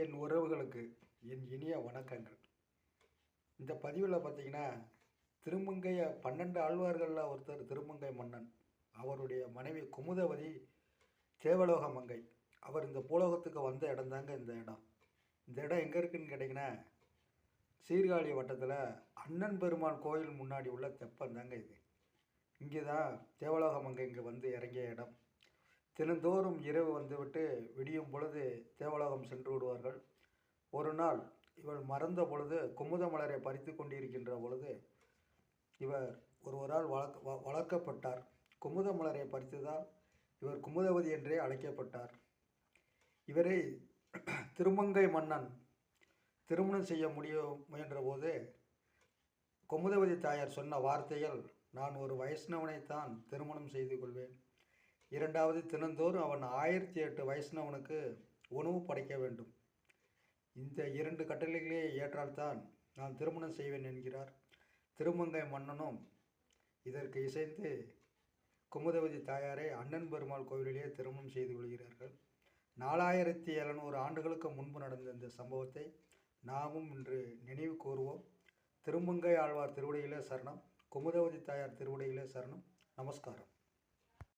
என் உறவுகளுக்கு என் இனிய வணக்கங்கள். இந்த பதிவில் பார்த்தீங்கன்னா திருமங்கைய பன்னெண்டு ஆழ்வார்களில் ஒருத்தர் திருமங்கை மன்னன். அவருடைய மனைவி குமுதவதி தேவலோக மங்கை. அவர் இந்த பூலோகத்துக்கு வந்த இடம் தாங்க இந்த இடம். இந்த இடம் எங்கே இருக்குன்னு கேட்டிங்கன்னா சீர்காழி வட்டத்தில் அண்ணன் பெருமான் கோயில் முன்னாடி உள்ள தெப்பம் தாங்க இது. இங்கே தான் தேவலோக மங்கை இங்கே வந்து இறங்கிய இடம். தினந்தோறும் இரவு வந்துவிட்டு விடியும் பொழுது தேவலோகம் சென்று விடுவார்கள். ஒரு நாள் இவள் மறந்த பொழுது குமுத மலரை பறித்து கொண்டிருக்கின்ற பொழுது இவர் ஒருவரால் வளர்க்க வ- வளர்க்கப்பட்டார். குமுத மலரை பறித்ததால் இவர் குமுதவதி என்றே அழைக்கப்பட்டார். இவரை திருமங்கை மன்னன் திருமணம் செய்ய முடிய முயன்றபோது குமுதவதி தாயார் சொன்ன வார்த்தைகள் நான் ஒரு வைஷ்ணவனைத்தான் திருமணம் செய்து கொள்வேன். இரண்டாவது தினந்தோறும் அவன் ஆயிரத்தி எட்டு வைஷ்ணவனுக்கு உணவு படைக்க வேண்டும். இந்த இரண்டு கட்டளைகளே ஏற்றால்தான் நான் திருமணம் செய்வேன் என்கிறார். திருமங்கை மன்னனும் இதற்கு இசைந்து குமுதவதி தாயாரை அண்ணன் பெருமாள் கோவிலிலே திருமணம் செய்து கொள்கிறார்கள். நாலாயிரத்தி எழுநூறு ஆண்டுகளுக்கு முன்பு நடந்த இந்த சம்பவத்தை நாமும் இன்று நினைவு கூறுவோம் திருமங்கை ஆழ்வார் திருவடியிலே சரணம் குமுதவதி தாயார் திருவடியிலே சரணம். நமஸ்காரம்.